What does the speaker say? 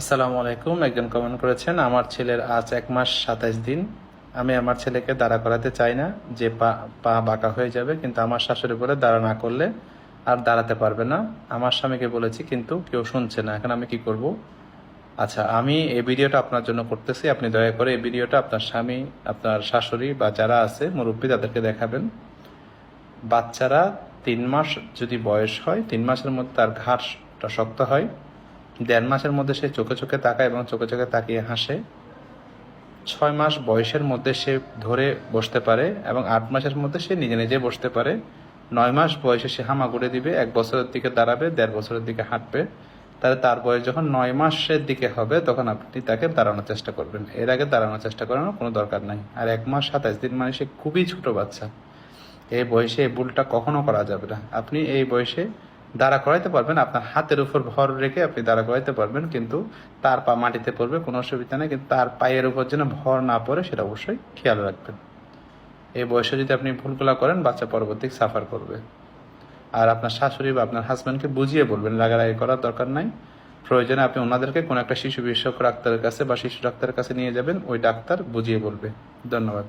আসসালামু আলাইকুম। একজন কমেন্ট করেছেন, আমার ছেলের আজ এক মাস সাতাইশ দিন। আমি আমার ছেলেকে দাঁড়া করাতে চাই না। যে পা পা বাঁকা হয়ে যাবে, কিন্তু আমার শাশুড়ি বলে দাঁড়া না করলে আর দাঁড়াতে পারবে না। আমার স্বামীকে বলেছি, কিন্তু কেউ শুনছে না। এখন আমি কি করব? আচ্ছা আমি এই ভিডিওটা আপনার জন্য করতেছি। আপনি দয়া করে এই ভিডিওটা আপনার স্বামী, আপনার শাশুড়ি বা যারা আছে, মুরব্বী, তাদেরকে দেখাবেন। বাচ্চারা তিন মাস যদি বয়স হয়, তিন মাসের মধ্যে তার ঘাসটা শক্ত হয়। দেড় মাসের মধ্যে সে চোখে চোখে তাকায় এবং চোখে চোখে তাকিয়ে হাসে। ছয় মাস বয়সের মধ্যে সে ধরে বসতে পারে এবং আট মাসের মধ্যে সে নিজে নিজে বসতে পারে। নয় মাস বয়সে সে হামা হামাগুড়ে দিবে, এক বছরের দিকে দাঁড়াবে, দেড় বছরের দিকে হাঁটবে। তাহলে তার বয়স যখন নয় মাসের দিকে হবে, তখন আপনি তাকে দাঁড়ানোর চেষ্টা করবেন। এর আগে দাঁড়ানোর চেষ্টা করানোর কোনো দরকার নাই। আর এক মাস সাতাইশ দিন মানে সে খুবই ছোট বাচ্চা। এই বয়সে এই ভুলটা কখনো করা যাবে না। আপনি এই বয়সে দাঁড়া করাইতে পারবেন। আপনার হাতের উপর ভর রেখে আপনি দাঁড়া করাইতে পারবেন, কিন্তু তার পা মাটিতে পড়বে, কোনো অসুবিধা নেই, কিন্তু তার পায়ের উপর যেন ভর না পড়ে, সেটা অবশ্যই খেয়াল রাখবেন। এই বয়সে যদি আপনি ভুলগুলা করেন, বাচ্চা পরবর্তী সাফার করবে। আর আপনার শাশুড়ি বা আপনার হাজব্যান্ডকে বুঝিয়ে বলবেন, রাগারাগি করার দরকার নাই। প্রয়োজনে আপনি ওনাদেরকে কোনো একটা শিশু বিশেষজ্ঞ ডাক্তারের কাছে বা শিশু ডাক্তারের কাছে নিয়ে যাবেন, ওই ডাক্তার বুঝিয়ে বলবে। ধন্যবাদ।